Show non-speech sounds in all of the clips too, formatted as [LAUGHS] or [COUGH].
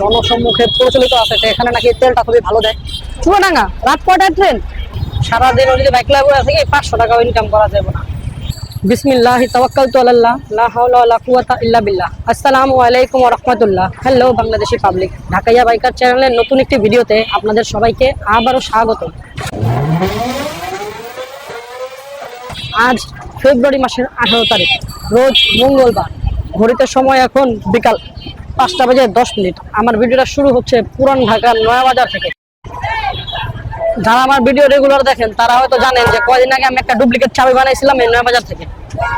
জনসম্মুখে প্রচলিত আছে এখানে নাকি তেলটা খুবই ভালো দেয়। চুয়াডাঙ্গা রাত ট্রেন। সারাদিন বাইক আছে কি, পাঁচশো টাকা ইনকাম করা যাবে না। বিসমিল্লাহ তাওয়াক্কালতু আলাল্লাহ, লা হাওলা কুওয়াতা ইল্লা বিল্লাহ। আসসালামু আলাইকুম ওয়া রাহমাতুল্লাহ। Hello Bangladeshi public Dhakaiya biker চ্যানেলের নতুন একটি ভিডিওতে আপনাদের সবাইকে আবারও স্বাগত আজ ফেব্রুয়ারি মাসের আঠারো তারিখ, রোজ মঙ্গলবার। ঘড়িতে সময় এখন বিকাল পাঁচটা বাজে দশ মিনিট। আমার ভিডিওটা শুরু হচ্ছে পুরান ঢাকার নয়াবাজার থেকে। যারা আমার ভিডিও রেগুলার দেখেন, তারা হয়তো জানেন যে কয়দিন আগে আমি একটা ডুপ্লিকেট চাবি বানাইছিলাম এই নয়াবাজার থেকে।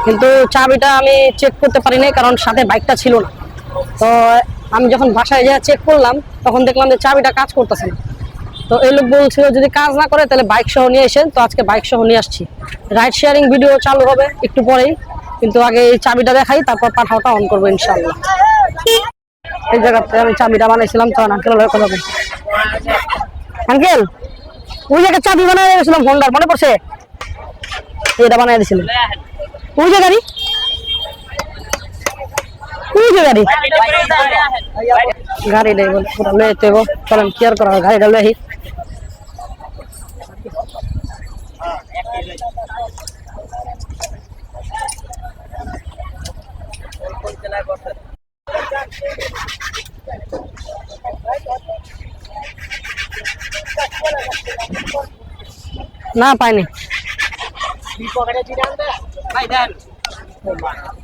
কিন্তু চাবিটা আমি চেক করতে পারিনি, কারণ সাথে বাইকটা ছিল না। তো আমি যখন বাসায় যা চেক করলাম, তখন দেখলাম যে চাবিটা কাজ করতেছে না। তো এই লোক বলছিল, যদি কাজ না করে, তাহলে বাইক সহ নিয়ে এসেন তো আজকে বাইক সহ নিয়ে আসছি। রাইড শেয়ারিং ভিডিও চালু হবে, একটু পরেই। কিন্তু আগে এই চাবিটা দেখাই, তারপর পাঠাওটা অন করব ইনশাল্লাহ এই জায়গাতে আমি চাবিটা বানাইছিলাম, তো আঙ্কেল কথা বলছি। আঙ্কেল, ওই জায়গায় চাবি বানাই গেছিলাম হোন্ডার মনে পড়ছে? এটা বানাই দিয়েছিলাম। ওই যে গাড়ি? গাড়ি? গাড়ি না পাইনি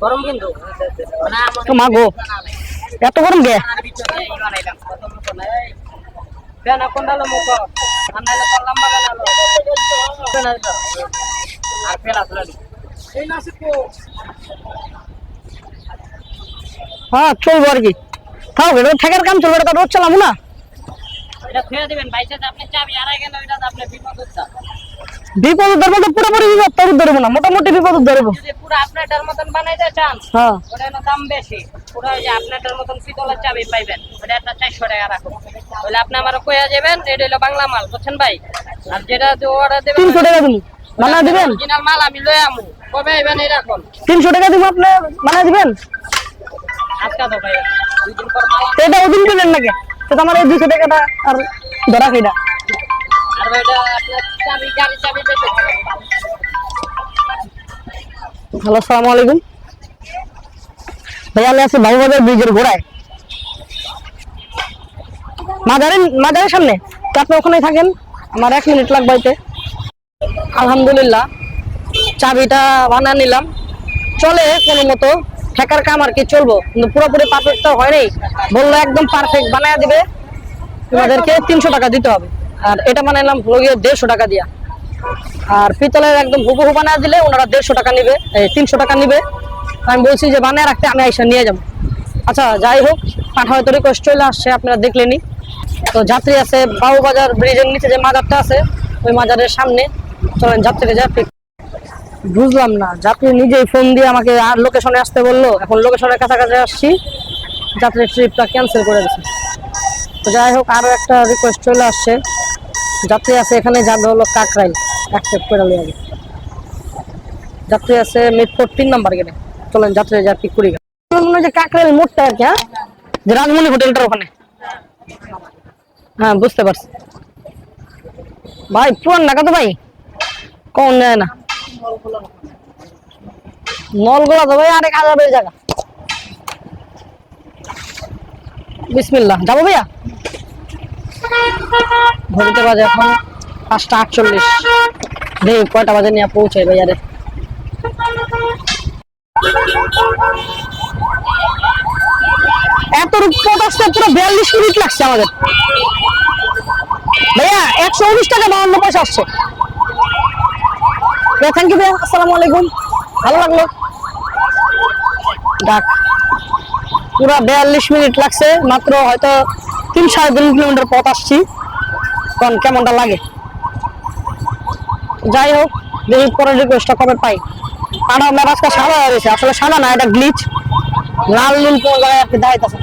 গরম কিন্তু তো মা গো এত গরম গে ফ্যান কোনটা মুখ আনাইলে তো লম্বা বানালো আর ফের আসলো এই নাসিক হ্যাঁ চলবো আর কি। থাক এটা ঠেকের কাম চলবে এটা রোজ চালাবো না। এটা ফেরা দিবেন বাইসে আপনি চাবি হারাই গেল আপনি বিপদ ধরবো তো পুরোপুরি বিপদ তোর ধরবো না মোটামুটি বিপদ ধরবো যদি পুরো মতন বানাইতে চান হ্যাঁ। দাম বেশি। পুরো যে আপনারটার মতন চাবি পাইবেন ওটা একটা চারশো টাকা রাখুন। আপনি আমার কইয়া যাবেন এটা হলো বাংলা মাল বুঝছেন ভাই? আর যেটা অর্ডার দেবেন তিনশো টাকা দিন বানা দিবেন? অরিজিনাল মাল আমি লয়ে আমু। কবে আইবেন এই রাখুন তিনশো টাকা দিব আপনি বানা দিবেন? আজকা তো ভাই। দুই দিন পর তো এটা নাকি? তো তোমার এই দুশো টাকাটা আর ধরা বেঁচে হ্যালো সালাম আলাইকুম। ভাই আমি আছি বাবুবাজার ব্রিজের ঘোড়ায় মাজারের মাজারের সামনে। তো আপনি ওখানেই থাকেন। আমার এক মিনিট লাগবে হইতে আলহামদুলিল্লাহ। চাবিটা বানা নিলাম। চলে কোনো মতো। ঠেকার কাম আর কি চলবো। কিন্তু পুরোপুরি পারফেক্ট তো হয় নাই বলল একদম পারফেক্ট বানায় দিবে। তোমাদেরকে তিনশো টাকা দিতে হবে। আর এটা বানাইলাম হলো গিয়ে দেড়শো টাকা দিয়া। আর পিতলের একদম হুবহু বানায় দিলে ওনারা দেড়শো টাকা নিবে। এই তিনশো টাকা নিবে। আমি বলছি যে বানায় রাখতে আমি আইসা নিয়ে যাব। আচ্ছা যাই হোক পাঠা হয়তো রিকোয়েস্ট চলে আসছে, আপনারা দেখলেনি তো যাত্রী আছে বাবুবাজার ব্রিজের নিচে যে মাজারটা আছে, ওই মাজারের সামনে। চলেন যাত্রীকে যা বুঝলাম না। যাত্রী নিজেই ফোন দিয়ে আমাকে আর লোকেশনে আসতে বলল। এখন লোকেশনের কাছাকাছি আসছি। যাত্রীর ট্রিপটা ক্যান্সেল করে দিচ্ছে তো যাই হোক, আরও একটা রিকোয়েস্ট চলে আসছে। যাত্রী আছে এখানে যাবে হলো কাকরাই অ্যাকসেপ্ট করে লিয়ে আগে যাত্রী আছে মিরপুর তিন নাম্বার গেলে চলেন যাত্রী যা পিক করি মনে হয় যে কাকরাইল মোড়টা আর কি হ্যাঁ? যে রাজমণি হোটেলটার ওখানে। হ্যাঁ বুঝতে পারছি। ভাই, পুরান ঢাকা তো ভাই? কম নেয় না? নলগোলা তো ভাই, আরেক হাজারের জায়গা বিসমিল্লাহ। যাব ভাইয়া? ঘড়িতে বাজে এখন পাঁচটা আটচল্লিশ। দেখি কয়টা বাজে নিয়ে পৌঁছাই বাজারে এত আসতে পুরো বিয়াল্লিশ মিনিট লাগছে আমাদের। ভাইয়া, একশো উনিশ টাকা বাউন্ন পয়সা আসছে। থ্যাংক ইউ ভাইয়া। আসসালামু আলাইকুম। ভালো লাগল? ডাক। পুরো বিয়াল্লিশ মিনিট লাগছে, মাত্র হয়তো তিন সাড়ে তিন কিলোমিটার পথ আসছি। কোন, কেমনটা লাগে? যাই হোক, দেখি পরের রিকোয়েস্টটা কবে পাই। পাড়া আমার আজকে সাদা হয়ে গেছে। আসলে সাদা না, এটা গ্লিচ লাল নীল কোন জায়গায় আপনি দাঁড়াইতেছে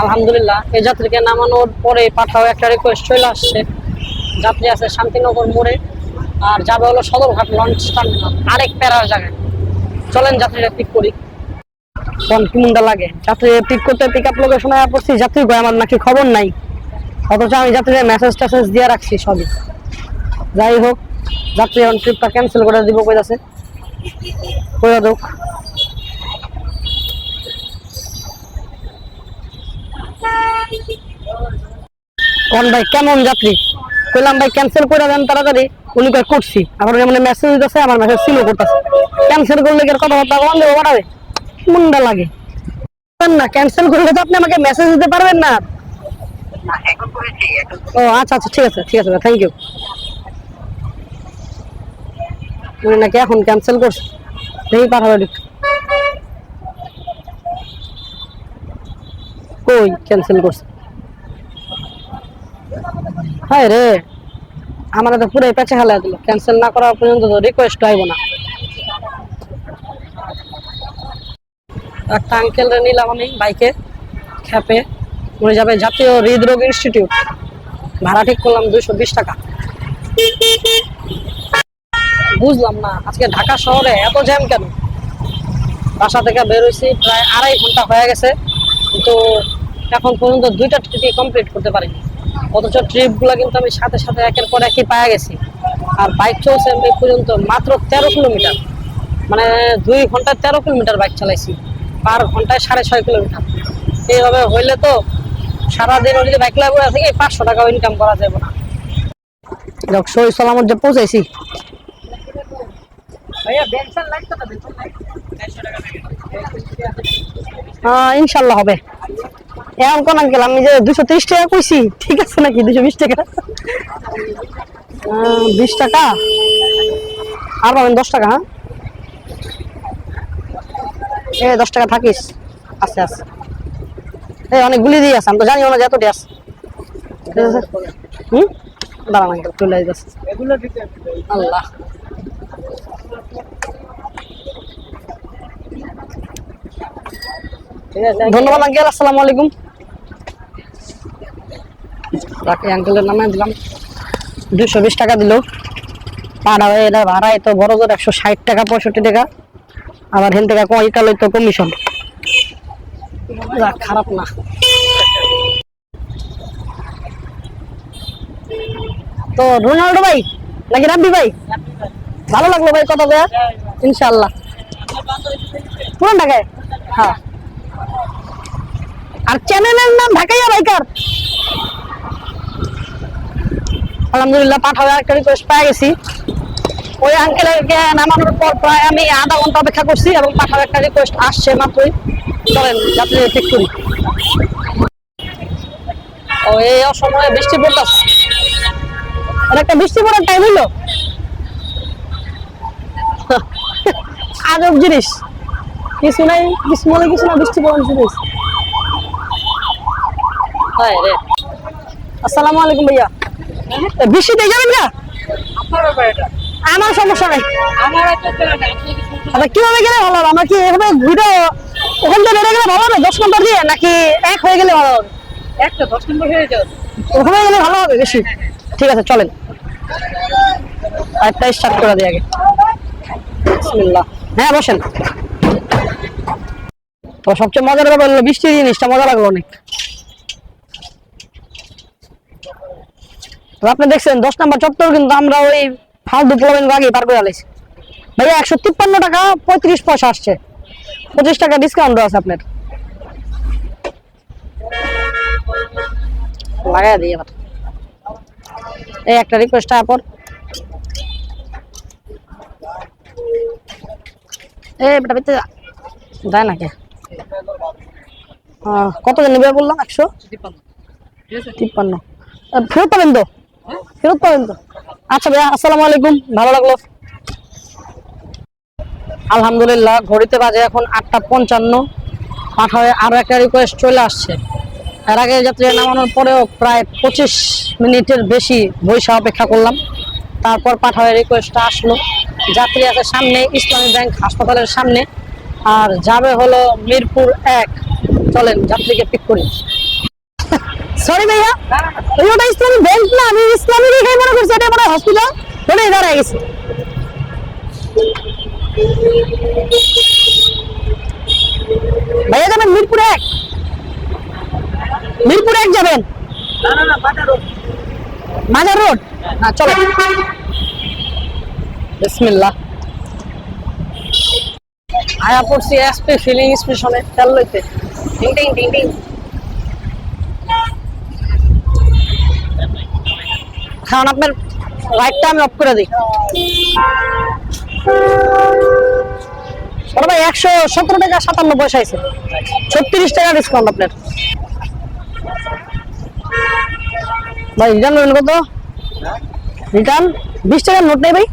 আলহামদুলিল্লাহ, এই যাত্রীকে নামানোর পরে পাঠাও একটা রিকোয়েস্ট চলে আসছে। যাত্রী আছে শান্তিনগর মোড়ে। আর যাবে হলো সদরঘাট লঞ্চ টার্মিনাল, আরেক প্যারার জায়গায়। চলেন যাত্রীরা পিক করি। কোন কি লাগে? যাত্রী পিক করতে পিক আপ লোকেশনে পড়ছি, যাত্রী কয় আমার নাকি খবর নাই। অথচ আমি যাত্রীদের মেসেজ টেসেজ দিয়ে রাখছি সবই। যাই হোক, যাত্রী এখন ট্রিপটা ক্যান্সেল করে দিব কইতাছে কইয়া হোক কোন ভাই, কেমন যাত্রী? কইলাম ভাই ক্যান্সেল করে দেন তাড়াতাড়ি। উনি কয়, করছি। আবার মানে মেসেজ দিতেছে আমার মেসেজ সিলও করতেছে। ক্যান্সেল করলে কি আর কথাবার্তা বন্ধ দেবো বাড়াবে মুন্ডা লাগে। না ক্যান্সেল করলে তো আপনি আমাকে মেসেজ দিতে পারবেন না। ও আচ্ছা আচ্ছা ঠিক আছে ঠিক আছে থ্যাংক ইউ উনি নাকি এখন ক্যান্সেল করছে। দেখি পাঠাবে কই ক্যান্সেল করছে? হায় রে। আমার তো পুরো পেঁচে খেলা দিল। ক্যান্সেল না করা পর্যন্ত তো রিকোয়েস্ট আইব না। একটা আঙ্কেল নিলাম আমি বাইকে খ্যাপে উনি যাবে জাতীয় হৃদরোগ ইনস্টিটিউট ভাড়া ঠিক করলাম দুইশো বিশ টাকা। বুঝলাম না, আজকে ঢাকা শহরে এত জ্যাম কেন? বাসা থেকে বেরোইছি প্রায় আড়াই ঘণ্টা হয়ে গেছে, কিন্তু এখন পর্যন্ত দুইটা ট্রিপই কমপ্লিট করতে পারিনি। অথচ ট্রিপগুলো কিন্তু আমি সাথে সাথে একের পর একই পায়ে গেছি। আর বাইক চলছে আমি পর্যন্ত মাত্র তেরো কিলোমিটার। মানে দুই ঘন্টায় তেরো কিলোমিটার বাইক চালাইছি। পার ঘন্টায় সাড়ে ছয় কিলোমিটার। এইভাবে হইলে তো সারাদিন যদি বাইক লাগবে থেকে পাঁচশো টাকা ইনকাম করা যাবে না। সালামত যে পৌঁছাইছি। ইনশাল্লাহ হবে। এখন কোন আঙ্কেল আমি যে দুশো ত্রিশ টাকা কইছি, ঠিক আছে নাকি দুশো বিশ টাকা? বিশ টাকা? আর পাবেন দশ টাকা হ্যাঁ? এ, দশ টাকা থাকিস। আছে আছে। এই অনেকগুলি দিয়ে আছে, আমি তো জানিও না যে এতটি আছে। ঠিক আছে? হুম? দাঁড়ান আঙ্কেল চলে যাচ্ছে। আল্লাহ। ধন্যবাদ, আঙ্কেল, আসসালামু আলাইকুম। রাখি আঙ্কেলের নামে দিলাম। দুশো বিশ টাকা দিল। ভাড়া এটা ভাড়া এত বড় জোর, একশো ষাট টাকা, পঁয়ষট্টি টাকা। আবার হেন টাকা কয়টা লইতো কমিশন খারাপ না। তো রোনাল্ডো ভাই, নাকি রাব্বি ভাই? ভালো লাগল ভাই কথা বলে ইনশাল্লাহ ঢাকায়? হ্যাঁ। আর চ্যানেলের নাম ঢাকাইয়া বাইকার। আলহামদুলিল্লাহ পাঠাবে একটা রিকোয়েস্ট পেয়ে গেছি। ওই আঙ্কেলকে নামানোর পর প্রায় আমি আধা ঘণ্টা অপেক্ষা করছি এবং পাঠাবে একটা রিকোয়েস্ট আসছে মাত্রই। চলেন, যাত্রী ঠিক করি। ও, এই অসময়ে বৃষ্টি পড়তেছে। একটা বৃষ্টি পড়ার টাইম হইল। [LAUGHS] আজব জিনিস। কিছু নাই, কিছু মনে, কিছু না, বৃষ্টি পড়ার জিনিস। হায় রে। আসসালামু আলাইকুম ভাইয়া। এ, বৃষ্টিতে যাবেন না? আমার সমস্যা নাই। আচ্ছা কীভাবে গেলে ভালো হবে? আমরা কি এভাবে ঘুরে ওখান থেকে বেড়ে গেলে ভালো হবে? দশ নম্বর দিয়ে নাকি এক হয়ে গেলে ভালো হবে? একটা দশ নম্বর হয়ে যাবে। ওখানে গেলে ভালো হবে বেশি। ঠিক আছে চলেন। একটা স্টার্ট করে দিই আগে। হ্যাঁ বসেন। তো সবচেয়ে মজার ব্যাপার হলো বৃষ্টির জিনিসটা মজা লাগল অনেক। আপনি দেখছেন দশ নম্বর চত্বর কিন্তু আমরা ওই ফালতু প্লবেন আগে পার করে আলাইছি। ভাইয়া একশো তিপ্পান্ন টাকা পঁয়ত্রিশ পয়সা আসছে। পঁচিশ টাকা ডিসকাউন্ট আছে আপনার। লাগাই দিই এবার। এই একটা রিকোয়েস্ট তারপর এ বেটা বেতে দেয় নাকি? আহ, কত নেবে বললাম? একশো? তিপ্পান্ন। ফেরত পাবেন তো? ফেরত পাবেন তো? আচ্ছা ভাইয়া, আসসালামু আলাইকুম। ভালো লাগল? আলহামদুলিল্লাহ, ঘড়িতে বাজে এখন আটটা পঞ্চান্ন। পাঠায় আরও একটা রিকোয়েস্ট চলে আসছে। এর আগে যাত্রী নামানোর পরেও প্রায় পঁচিশ মিনিটের বেশি বৈশা অপেক্ষা করলাম। তারপর পাঠায় রিকোয়েস্টটা আসলো। যাত্রী আছে সামনে, ইসলামী ব্যাংক হাসপাতালের সামনে। আর যাবে হলো মিরপুর এক। চলেন, যাত্রীকে পিক করি। সরি ভাইয়া। ওটা ইসলামী ব্যাংক না, আমি ইসলামী দেখেই মনে করছি এটা মনে হসপিটাল ওটা এদার গেছে। ভাইয়া, যাবেন মিরপুর এক। মিরপুর এক যাবেন। মাজার রোড? না চলো বিসমিল্লাহ। আয়া পড়ছি, এসপি ফিলিং স্টেশনে খেল লইতে। ডিং ডিং ডিং ডিং আপনার লাইটটা আমি অফ করে দিই। ভাই, একশো সতেরো টাকা সাতান্ন পয়সা আছে ছত্রিশ টাকা ডিসকাউন্ট আপনার। ভাই রিটার্ন করবেন কত? রিটার্ন বিশ টাকার নোট নেই ভাই।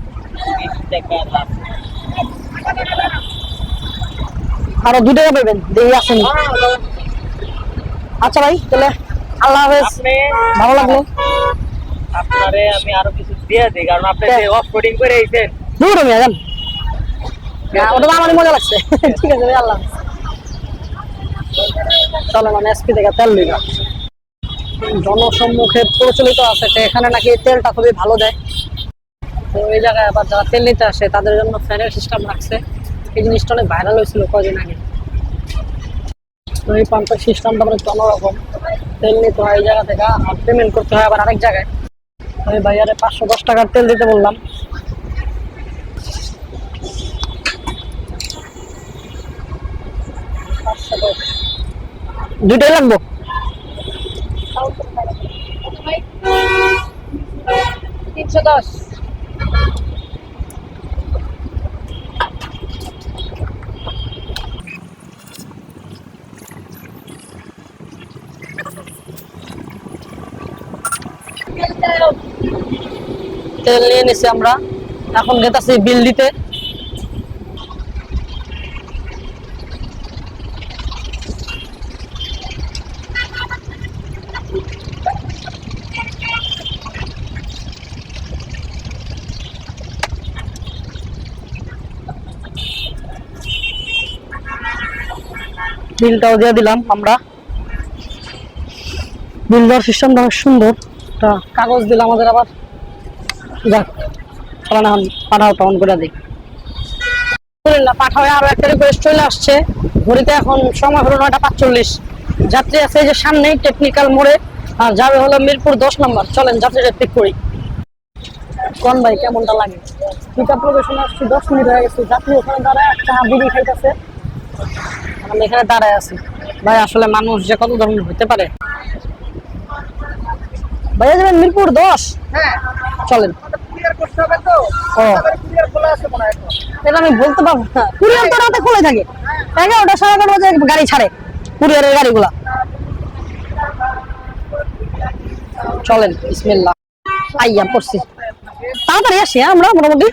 আরও দু টাকা পাবেন দেখি আসেন আচ্ছা ভাই, তাহলে আল্লাহ হাফেজ। ভালো লাগল। আপনারে আমি আরও কিছু দিয়ে দিই কারণ আপনি যে অফ কোডিং করে আইছেন। দূর আমি ওটা তো আমারই মজা লাগছে। ঠিক আছে ভাই আল্লাহ চলো মানে এসপি থেকে তেল জনসম্মুখে প্রচলিত আছে যে এখানে নাকি তেলটা খুবই ভালো দেয়। তো ওই জায়গায় আবার যারা তেল নিতে আসে তাদের জন্য ফ্যানের সিস্টেম রাখছে। এই জিনিসটা অনেক ভাইরাল হয়েছিল কদিন আগে। তো এই পাম্পের সিস্টেমটা মানে অন্যরকম তেল নিতে হয় এই জায়গা থেকে আর পেমেন্ট করতে হয় আবার আরেক জায়গায়। আমি ভাইয়ারে পাঁচশো দশ টাকার তেল দিতে বললাম। দুটাই লাগবো? তিনশো দশ। তেল নিয়ে নিছি আমরা। এখন গেতাছি বিল দিতে বিলটাও দিয়ে দিলাম আমরা। বিল দেওয়ার সিস্টেমটা সুন্দর। কাগজ দিলাম আমাদের আবার। যাক চলেন এখন করে দিই আলহামদুলিল্লাহ পাঠাও আরও একটা রিকোয়েস্ট চলে আসছে। ঘড়িতে এখন সময় হলো নয়টা পাঁচচল্লিশ। যাত্রী আছে এই যে সামনেই টেকনিক্যাল মোড়ে। আর যাবে হলো মিরপুর দশ নম্বর। চলেন যাত্রীটা পিক করি। কোন ভাই কেমনটা লাগে? পিক আপ লোকেশনে আসছি দশ মিনিট হয়ে গেছে। যাত্রী ওখানে দাঁড়ায় একটা বিড়ি খাইতেছে। আমি এখানে দাঁড়ায় আছি। ভাই আসলে মানুষ যে কত ধরনের হতে পারে? ভাইয়া যাবেন মিরপুর দশ? হ্যাঁ। চলেন। ও। এটা আমি বলতে পারব না। কুরিয়ার তো রাতে খোলা থাকে। এগারোটা সাড়ে এগারো বাজে গাড়ি ছাড়ে। কুরিয়ারের গাড়িগুলা। চলেন বিসমিল্লাহ। আইয়া পড়ছি। তাড়াতাড়ি আসি হ্যাঁ আমরা মোটামুটি?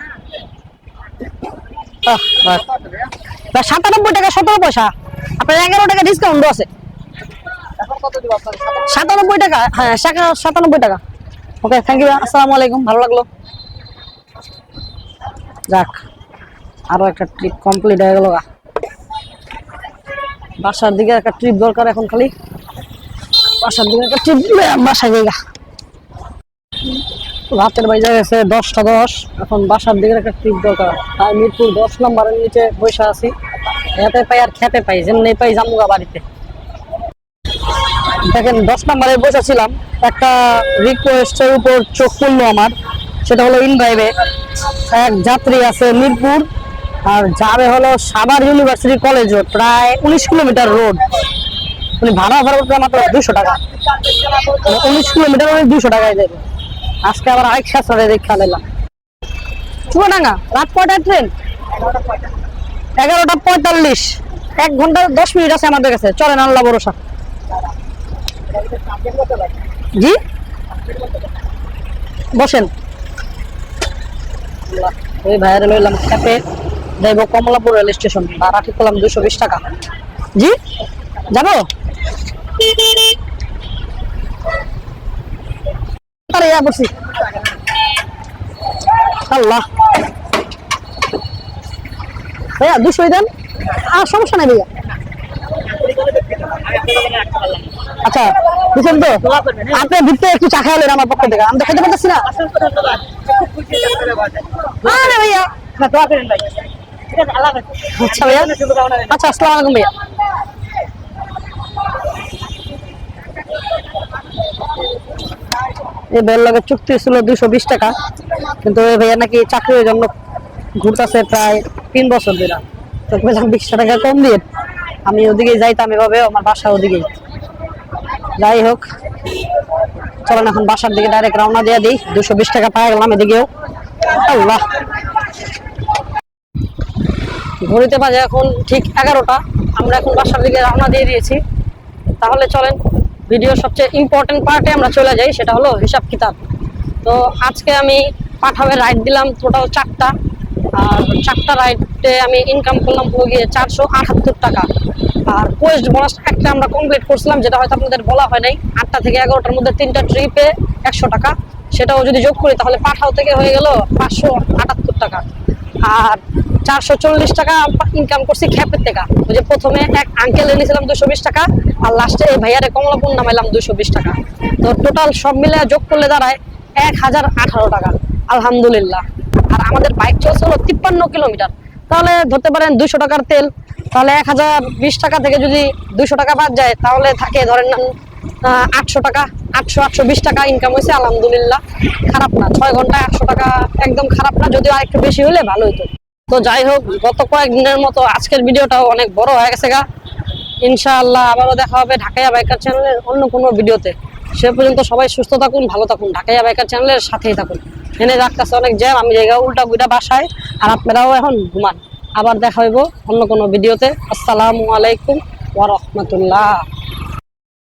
সাতানব্বই টাকা সতেরো পয়সা। আপনার এগারো টাকা ডিসকাউন্ট আছে। সাতানব্বই। টাকা হ্যাঁ সাতানব্বই টাকা। ওকে থ্যাংক ইউ আসসালামু আলাইকুম ভালো লাগল। যাক, আরও একটা ট্রিপ কমপ্লিট হয়ে গেল বাসার দিকে একটা ট্রিপ দরকার এখন খালি। বাসার দিকে একটা ট্রিপ বাসায় জায়গা রাতের বাইজা গেছে দশটা দশ, এখন বাসার দিকে একটা ট্রিপ দরকার। তাই মিরপুর দশ নম্বরের নিচে বসে আছি। এতে পাই আর খেতে পাই, যেমনি পাই জামুগা বাড়িতে। দেখেন, দশ নম্বরে বসেছিলাম একটা রিকোয়েস্টের উপর চোখ পড়ল আমার। সেটা হলো ইনভাইভে এক যাত্রী আছে মিরপুর, আর যাবে হলো সাভার ইউনিভার্সিটি কলেজ রোড, প্রায় উনিশ কিলোমিটার রোড। উনি ভাড়া ভাড়া করতে মাত্র দুশো টাকা। উনিশ কিলোমিটার উনি দুশো টাকায় দেবে। আজকে আবার আরেক সাতটা দেখা নিলাম চুয়াডাঙ্গা, রাত কয়টায় ট্রেন? এগারোটা পঁয়তাল্লিশ। এক ঘণ্টা দশ মিনিট আছে আমাদের কাছে। চলেন আল্লাহ ভরসা। জি? বসেন। ওই ভাইয়ারে লইলাম যাইব কমলাপুর রেল স্টেশন। ভাড়া ঠিক করলাম দুশো বিশ টাকা। জি? যাব? ইয়া আল্লাহ। ভাইয়া দুশোই দেন। আর সমস্যা নাই ভাইয়া। আচ্ছা বুঝছেন তো আপনি ভিতরে একটু চা খাওয়ালেন আমার পক্ষ থেকে। আমি তো খেতে পারতেছি না। ভাইয়া। না দোয়া করেন ভাই। ঠিক আছে আল্লাহ হাফেজ। আচ্ছা ভাইয়া। আচ্ছা আসসালামু আলাইকুম ভাইয়া। এই ভাইয়ের লগে চুক্তি ছিল দুশো বিশ টাকা। কিন্তু এই ভাইয়া নাকি চাকরির জন্য ঘুরতেছে প্রায় তিন বছর ধরে। তো বিশ টাকা কম দিয়ে আমি ওদিকে যাইতাম এভাবে আমার বাসা ওদিকেই। যাই হোক, চলেন এখন বাসার দিকে ডাইরেক্ট রওনা দিয়ে দিই। দুশো বিশ টাকা পাওয়া গেলাম এদিকেও। আল্লাহ। ঘড়িতে বাজে এখন ঠিক এগারোটা। আমরা এখন বাসার দিকে রওনা দিয়ে দিয়েছি। তাহলে চলেন ভিডিওর সবচেয়ে ইম্পর্টেন্ট পার্টে আমরা চলে যাই, সেটা হলো হিসাব কিতাব। তো আজকে আমি পাঠাবে রাইড দিলাম টোটাল চারটা। আর চারটা রাইডে আমি ইনকাম করলাম গিয়ে চারশো আটাত্তর টাকা। আর পোস্ট বোনাস একটা আমরা কমপ্লিট করছিলাম, যেটা হয়তো আপনাদের বলা হয় নাই। আটটা থেকে এগারোটার মধ্যে তিনটা ট্রিপে একশো টাকা। সেটাও যদি যোগ করি, তাহলে পাঠাও থেকে হয়ে গেল পাঁচশো আটাত্তর টাকা। আর চারশো চল্লিশ টাকা ইনকাম করছি খ্যাপের টাকা ওই যে প্রথমে এক আঙ্কেল এনেছিলাম দুশো বিশ টাকা, আর লাস্টে এই ভাইয়ারে কমলাপুর নামাইলাম দুশো বিশ টাকা। তো টোটাল সব মিলে যোগ করলে দাঁড়ায় এক হাজার আঠারো টাকা, আলহামদুলিল্লাহ। আর আমাদের বাইক চলছে হলো তিপ্পান্ন কিলোমিটার। তাহলে ধরতে পারেন দুশো টাকার তেল। তাহলে এক হাজার বিশ টাকা থেকে যদি দুশো টাকা বাদ যায়, তাহলে থাকে ধরেন আটশো টাকা, আটশো আটশো বিশ টাকা ইনকাম হয়েছে, আলহামদুলিল্লাহ। খারাপ না, ছয় ঘন্টায় আটশো টাকা একদম খারাপ না, যদিও আরেকটু বেশি হলে ভালো হতো তো যাই হোক, গত কয়েকদিনের মতো আজকের ভিডিওটাও অনেক বড় হয়ে গেছে গা। ইনশাআল্লাহ আবারও দেখা হবে ঢাকাইয়া বাইকার চ্যানেলের অন্য কোনো ভিডিওতে। সে পর্যন্ত সবাই সুস্থ থাকুন, ভালো থাকুন, ঢাকাইয়া বাইকার চ্যানেলের সাথেই থাকুন। এনে রাখতেছে অনেক জ্যাম, আমি জায়গা উল্টা গুইটা বাসায়, আর আপনারাও এখন ঘুমান। আবার দেখা হইব অন্য কোনো ভিডিওতে। আসসালামু আলাইকুম ওয়া রাহমাতুল্লাহ।